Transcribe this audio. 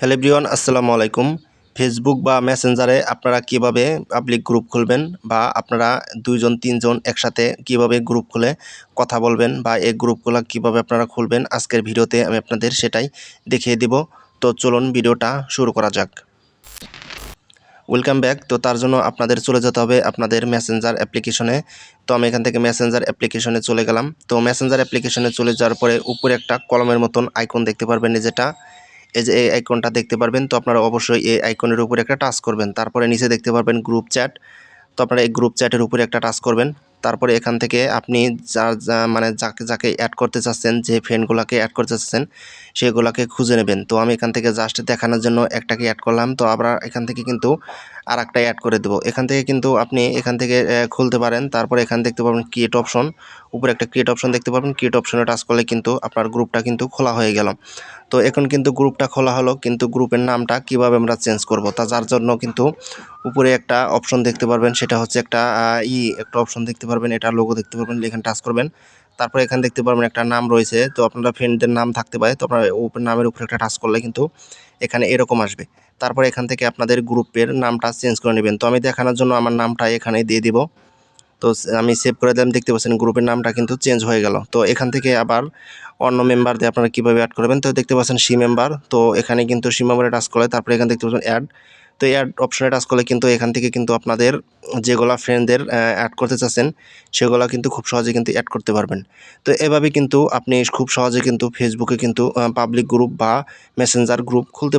Hello আসসালামু আলাইকুম। Facebook বা মেসেঞ্জারে আপনারা কীভাবে পাবলিক গ্রুপ খুলবেন বা আপনারা দুইজন, তিনজন একসাথে কীভাবে গ্রুপ খুলে কথা বলবেন বা এই গ্রুপগুলো কীভাবে আপনারা খুলবেন, আজকের ভিডিওতে আমি আপনাদের সেটাই দেখিয়ে দিব। তো চলুন ভিডিওটা শুরু করা যাক। ওয়েলকাম ব্যাক তো তার জন্য আপনাদের চলে যেতে হবে আপনাদের মেসেঞ্জার অ্যাপ্লিকেশনে তো আমি এখান থেকে মেসেঞ্জার অ্যাপ্লিকেশনে চলে গেলাম। তো মেসেঞ্জার অ্যাপ্লিকেশনে চলে যাওয়ার পরে উপরে একটা কলমের মতন আইকন দেখতে পারবেন যেটা। এই যে এই আইকনটা দেখতে পারবেন, তো আপনারা অবশ্যই এই আইকনের উপরে একটা টাচ করবেন। তারপরে নিচে দেখতে পারবেন গ্রুপ চ্যাট তো আপনারা এই গ্রুপ চ্যাটের উপরে একটা টাচ করবেন। তারপরে এখান থেকে আপনি যার যা মানে যাকে যাকে অ্যাড করতে চাচ্ছেন, যে ফ্রেন্ডগুলোকে অ্যাড করতে চাচ্ছেন, সেগুলোকে খুঁজে নেবেন। তো আমি এখান থেকে জাস্ট দেখানোর জন্য একটাকে অ্যাড করলাম। তো আমরা এখান থেকে কিন্তু আর একটা অ্যাড করে দেবো। এখান থেকে কিন্তু আপনি এখান থেকে খুলতে পারেন। তারপরে এখান দেখতে পাবেন ক্রিয়েট অপশন উপরে একটা ক্রিয়েট অপশন দেখতে পাবেন। ক্রিয়েট অপশনে টাচ করলে কিন্তু আপনার গ্রুপটা কিন্তু খোলা হয়ে গেল। তো এখন কিন্তু গ্রুপটা খোলা হলো। কিন্তু গ্রুপের নামটা কীভাবে আমরা চেঞ্জ করব? তা যার জন্য কিন্তু উপরে একটা অপশন দেখতে পারবেন, সেটা হচ্ছে একটা ই একটা অপশন দেখতে পারবেন, এটা লোগো দেখতে পারবেন, এখানে টাচ করবেন। তারপরে এখানে দেখতে পারবেন একটা নাম রয়েছে, তো আপনারা ফ্রেন্ডদের নাম থাকতে পারে, তো আপনার ওপেন নামের উপরে একটা টাচ করলে কিন্তু এখানে এরকম আসবে। তারপরে এখান থেকে আপনাদের গ্রুপের নামটা চেঞ্জ করে নেবেন। তো আমি দেখানোর জন্য আমার নামটা এখানে দিয়ে দিব। তো আমি সেভ করে দিলাম, দেখতে পাচ্ছেন গ্রুপের নামটা কিন্তু চেঞ্জ হয়ে গেল। তো এখান থেকে আবার অন্য মেম্বার দিয়ে আপনারা কীভাবে অ্যাড করবেন, তো দেখতে পাচ্ছেন সি মেম্বার তো এখানে কিন্তু সি মেম্বারে টাচ করলে, তারপরে এখানে দেখতে পাচ্ছেন অ্যাড তো অ্যাড অপশনে টাচ করলে কিন্তু এখান থেকে কিন্তু আপনাদের যেগুলা ফ্রেন্ডদের অ্যাড করতে চাচ্ছেন, সেগুলো কিন্তু খুব সহজে কিন্তু অ্যাড করতে পারবেন। তো এভাবে কিন্তু আপনি খুব সহজে কিন্তু ফেসবুকে কিন্তু পাবলিক গ্রুপ বা মেসেঞ্জার গ্রুপ খুলতে